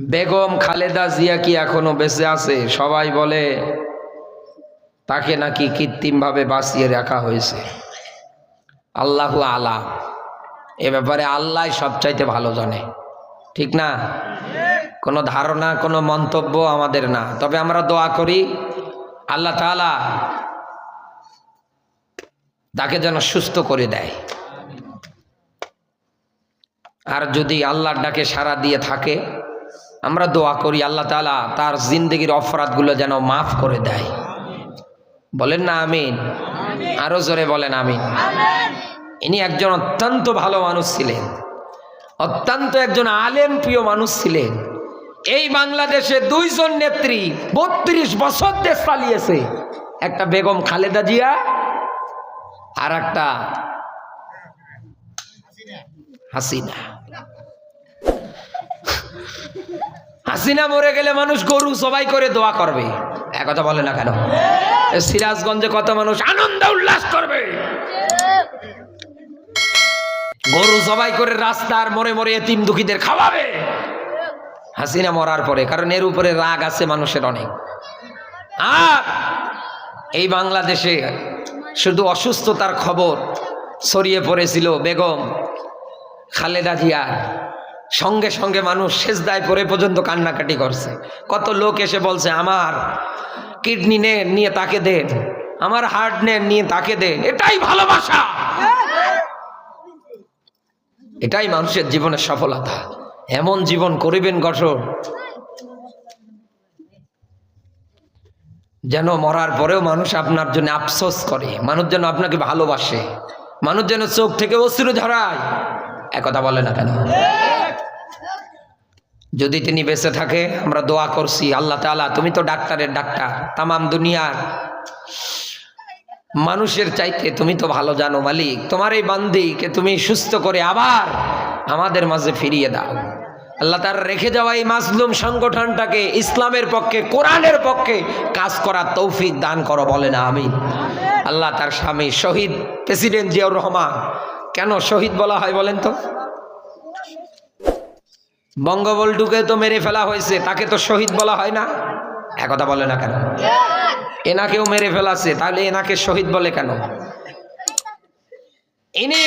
বেগম খালেদা জিয়া কি এখনও বেঁচে আছে? সবাই বলে, তাকে নাকি কৃত্রিমভাবে বাঁচিয়ে রাখা হয়েছে। আল্লাহু আলা। এ ব্যাপারে আল্লাহ সবচাইতে ভালো জানে। ঠিক না? কোনো ধারণা, কোনো মন্তব্য আমাদের না। তবে আমরা দোয়া করি, আল্লাহ তাআলা তাকে যেন সুস্থ করে দেয়। আর যদি আল্লাহর ডাকে সাড়া দিয়ে থাকে আমরা দোয়া করি আল্লাহ তাআলা তার জিন্দগির অপরাধগুলো যেন মাফ করে দেয়। বলেন না আমিন? আরও জোরে বলেন আমিন। ইনি একজন অত্যন্ত ভালো মানুষ ছিলেন অত্যন্ত একজন আলেম প্রিয় মানুষ ছিলেন। এই বাংলাদেশে দুইজন নেত্রী বত্রিশ বছর দেশ চালিয়েছে একটা বেগম খালেদা জিয়া আর একটা হাসিনা। হাসিনা মরে গেলে মানুষ গরু সবাই করে দোয়া করবে। একথা বলে না কেন? সিরাজগঞ্জে কত মানুষ আনন্দ উল্লাস করবে। গরু সবাই করে রাস্তার মরে মরে এতিম দুঃখীদের খাওয়াবে। হাসিনা মরার পরে, কারণ এর উপরে রাগ আছে মানুষের অনেক। আর এই বাংলাদেশে শুধু অসুস্থতার খবর ছড়িয়ে পড়েছিল বেগম খালেদা জিয়ার। সঙ্গে সঙ্গে মানুষ শেষদায় পরে পর্যন্ত কান্নাকাটি করছে। কত লোক এসে বলছে, আমার কিডনি নেন নিয়ে তাকে দেন। আমার হার্ট নেন নিয়ে তাকে দেন। এটাই ভালোবাসা! এটাই মানুষের জীবনের সফলতা। এমন জীবন করিবেন গঠন। যেন মরার পরেও মানুষ আপনার জন্য আফসোস করে, মানুষ যেন আপনাকে ভালোবাসে, মানুষ যেন চোখ থেকে অশ্রু ঝরায়। একথা বলে না কেন? যদি তিনি বেঁচে থাকে, আমরা দোয়া করছি, আল্লাহ তাআলা, তুমি তো ডাক্তারের ডাক্তার, তামাম দুনিয়ার মানুষের চাইতে তুমি তো ভালো জানো মালিক, তোমার এই বান্দিকে তুমি সুস্থ করে আবার আমাদের মাঝে ফিরিয়ে দাও। আল্লাহ তার রেখে যাওয়া এই মাসলুম সংগঠনটাকে ইসলামের পক্ষে, কোরআনের পক্ষে কাজ করার তৌফিক দান করো বলে না আমি আল্লাহ তার স্বামী শহীদ প্রেসিডেন্ট জিয়াউর রহমান, কেন শহীদ বলা হয় বলেন তো? বঙ্গবল্টুকে তো মেরে ফেলা হয়েছে, তাকে তো শহীদ বলা হয় না? একথা বলে না কেন? এনাকেও মেরে ফেলাছে, তাহলে এনাকে শহীদ বলে কেন? ইনি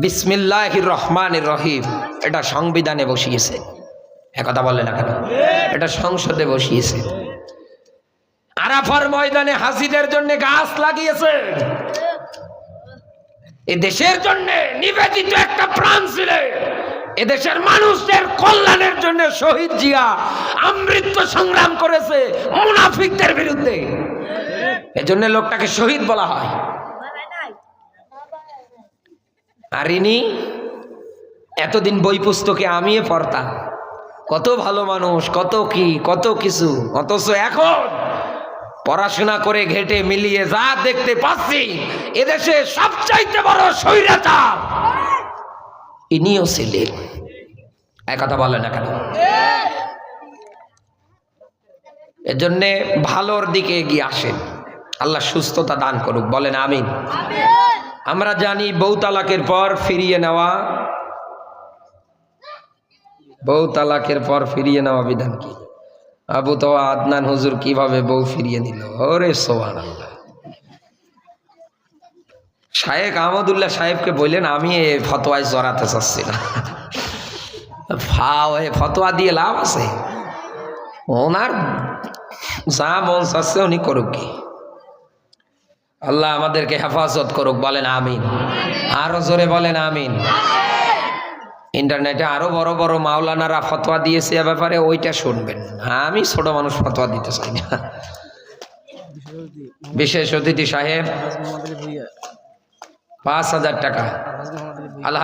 বিসমিল্লাহ রহমান রহিম, এটা সংবিধানে বসিয়েছে। একথা বলে না কেন? এটা সংসদে বসিয়েছে। আরাফার ময়দানে হাসিদের জন্য গাছ লাগিয়েছে। এ দেশের জন্য নিবেদিত একটা প্রাণ ছিলেন এদেশের মানুষদের কল্যাণের জন্য শহীদ জিয়া আমৃত্য সংগ্রাম করেছে মুনাফিকদের বিরুদ্ধে। এজন্য লোকটাকে শহীদ বলা হয়। আর ইনি এতদিন বই পুস্তকে আমিও পড়তাম। কত ভালো মানুষ, কত কি, কত কিছু, অথচ এখন পড়াশোনা করে ঘেটে মিলিয়ে যা দেখতে পাচ্ছি, এদেশে সবচাইতে বড় স্বৈরাচার ইনিও ছিলেন এক কথা বলে না কেন? এজন্যে ভালোর দিকে এগিয়ে আসেন। আল্লাহ সুস্থতা দান করুক, বলেন আমিন। আমরা জানি বউ তালাকের পর ফিরিয়ে নেওয়া, বউ তালাকের পর ফিরিয়ে নেওয়া বিধান কি? আবু তো আদনান হুজুর কীভাবে বউ ফিরিয়ে নিল ওরে সোহান আল্লাহ শায়েক আহমদুল্লাহ সাহেবকে বললেন আমি এ ফতোয়ায় জড়াতে চাচ্ছি না। ফাও এ ফতোয়া দিয়ে লাভ আছে? ওনার যা মন চাচ্ছে উনি করুক কি? আল্লাহ আমাদেরকে হেফাজত করুক। বলেন আমিন। আরও জোরে বলেন আমিন। ইন্টারনেটে আরও বড় বড় মাওলানারা ফতোয়া দিয়েছে এ ব্যাপারে ওইটা শুনবেন। আমি ছোট মানুষ ফতোয়া দিতে চাই না। বিশেষ অতিথি সাহেব। পাঁচ হাজার টাকা। আল্লাহ